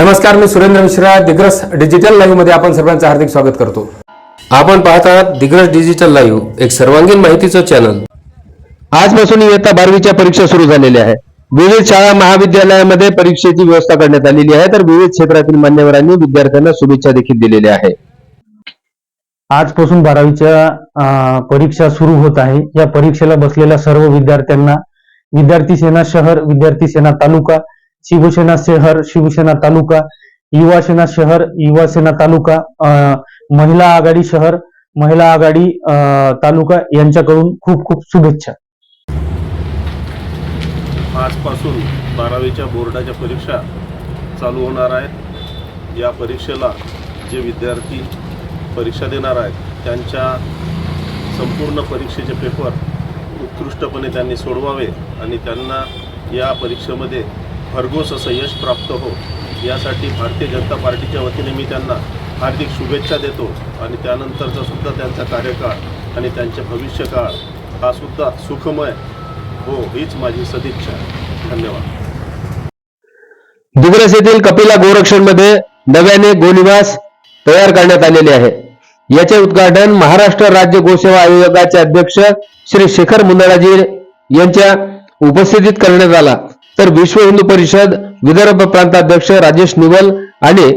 नमस्कार मी सुरेंद्र मिश्रा दिग्रस डिजिटल लाईव्हमध्ये आपण सर्वांचं हार्दिक स्वागत करतो. आपण पाहत आहात दिग्रस डिजिटल लाईव्ह एक सर्वांगीण माहितीचं चॅनल आजपासून इयत्ता बारावीच्या परीक्षा सुरू झालेल्या आहे विविध शाळा महाविद्यालयामध्ये परीक्षेची व्यवस्था करण्यात आलेली आहे तर विविध क्षेत्रातील मान्यवरांनी विद्यार्थ्यांना शुभेच्छा देखील दिलेल्या आहे आजपासून बारावीच्या अं, परीक्षा सुरू होत आहे. या परीक्षेला बसलेल्या सर्व विद्यार्थ्यांना विद्यार्थी सेना शहर विद्यार्थी सेना तालुका शिवसेना शहर शिवसेना तालुका युवासेना शहर युवासेना तालुका महिला आघाडी शहर महिला आघाडी तालुका यांच्याकडून खूप खूप शुभेच्छा. आजपासून बारावीच्या बोर्डाच्या परीक्षा चालू होणार आहेत. या परीक्षेला जे विद्यार्थी परीक्षा देणार आहेत त्यांच्या संपूर्ण परीक्षेचे पेपर उत्कृष्टपणे त्यांनी सोडवावे आणि त्यांना या परीक्षेमध्ये भरघोस असं यश प्राप्त हो. यासाठी भारतीय जनता पार्टीच्या वतीने मी त्यांना हार्दिक शुभेच्छा देतो आणि त्यानंतरचा सुद्धा त्यांचा कार्यकाळ आणि त्यांचे भविष्यकाळ हा सुद्धा सुखमय हो हीच माझी सदिच्छा. धन्यवाद. दिग्रस येथील कपिला गोरक्षणमध्ये नव्याने गोनिवास तयार करण्यात आलेले आहे. याचे उद्घाटन महाराष्ट्र राज्य गोसेवा आयोगाचे अध्यक्ष श्री शेखर मुंदडाजी यांच्या उपस्थितीत करण्यात आला. तर विश्व हिंदू परिषद विदर्भ प्रांताध्यक्ष राजेश निवल आणि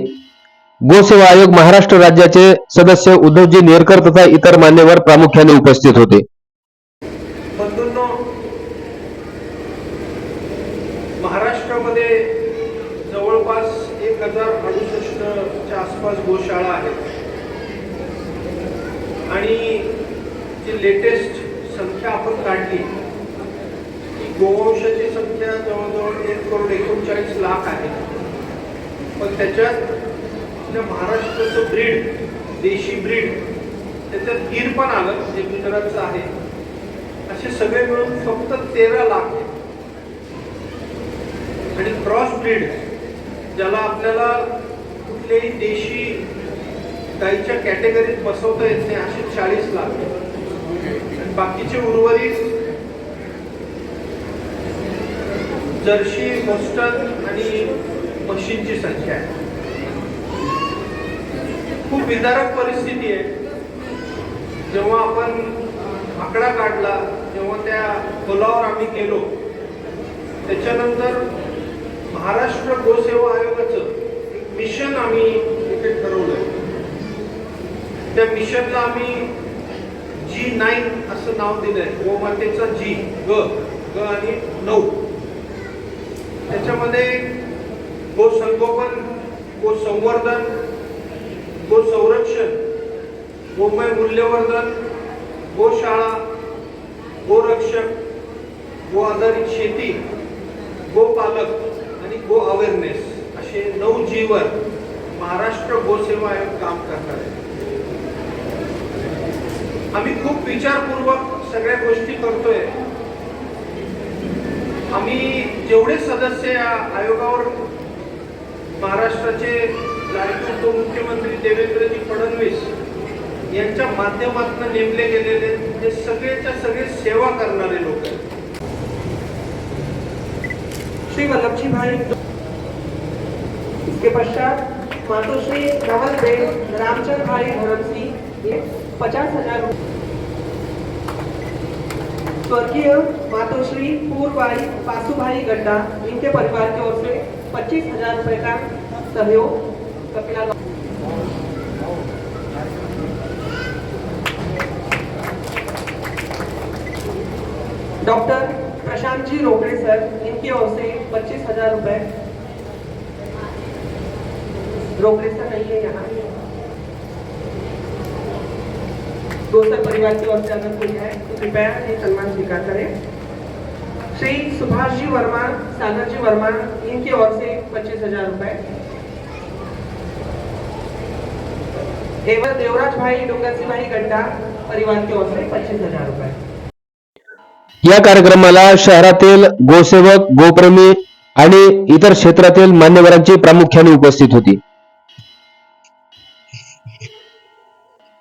गोसेवा आयोग महाराष्ट्र राज्याचे सदस्य उद्धवजी नेरकर तथा इतर मान्यवर प्रामुख्याने उपस्थित होते. महाराष्ट्रामध्ये जवळपास एक हजार अडुसष्टच्या आसपास गोशाळा आहेत. आणि जी लेटेस्ट संख्या आपण काढली गोवंशाची संख्या जवळजवळ एक करोड एकोणचाळीस लाख आहे. पण त्याच्यात महाराष्ट्राचं ब्रीड देशी ब्रीड त्याच्यात गीर पण आलं जे गुजरातचं आहे. असे सगळे मिळून फक्त तेरा लाख आहेत. आणि क्रॉस ब्रीड ज्याला आपल्याला कुठल्याही देशी गाईच्या कॅटेगरीत बसवता येत नाही असे चाळीस लाख आणि बाकीचे उर्वरित जर्सी बोस्टन आणि म्हशींची संख्या आहे. खूप विदारक परिस्थिती आहे. जेव्हा आपण आकडा काढला जेव्हा त्या खोलावर आम्ही गेलो त्याच्यानंतर महाराष्ट्र गोसेवा आयोगाचं एक मिशन आम्ही इथे ठरवलं त्या मिशनला आम्ही जी नाईन असं नाव दिलंय. गोमातेचा जी ग ग आणि नऊ. त्याच्यामध्ये गो संगोपन गो संवर्धन गो संरक्षण गोमय मूल्यवर्धन गोशाळा गोरक्षक गो आधारित शेती गोपालक आणि गो अवेअरनेस असे नऊ जीवन महाराष्ट्र गोसेवा आयोग काम करणार आहे. आम्ही खूप विचारपूर्वक सगळ्या गोष्टी करतोय. आम्ही जेवढे सदस्य या आयोगावर महाराष्ट्राचे लाडके उपमुख्यमंत्री देवेंद्रजी फडणवीस यांच्या माध्यमातून नेमले गेलेले हे सगळेच्या सगळे सेवा करणारे लोक आहेत. श्री वल्लभ जी भाई इसके पश्चात मातोश्री नवल बेन रामचंद्र भाई धर्म सिंह ये पचास हजार रुपये स्वर्गीय मातोश्री पूर्वबाई पासुभाई गड्ढा इनके परिवार की ओर से पच्चीस हज़ार रुपए का सहयोग कपिला डॉक्टर प्रशांत जी रोकड़े सर इनकी ओर से पच्चीस हज़ार रुपए रोकड़े सर नहीं है यहाँ. दोसर परिवार की ओर से अगर कोई है तो कृपया ये सम्मान स्वीकार करें। श्री सुभाष जी वर्मा सागर जी वर्मा इनकी ओर से पच्चीस हजार रुपए। एवं देवराज भाई डोंगर सिंह भाई गड्ढा परिवार की ओर से पच्चीस हजार रुपए। या कार्यक्रमाला शहरातील गोसेवक गोप्रेमी आणि इतर क्षेत्रातील मान्यवरांची प्रामुख्याने उपस्थित होती.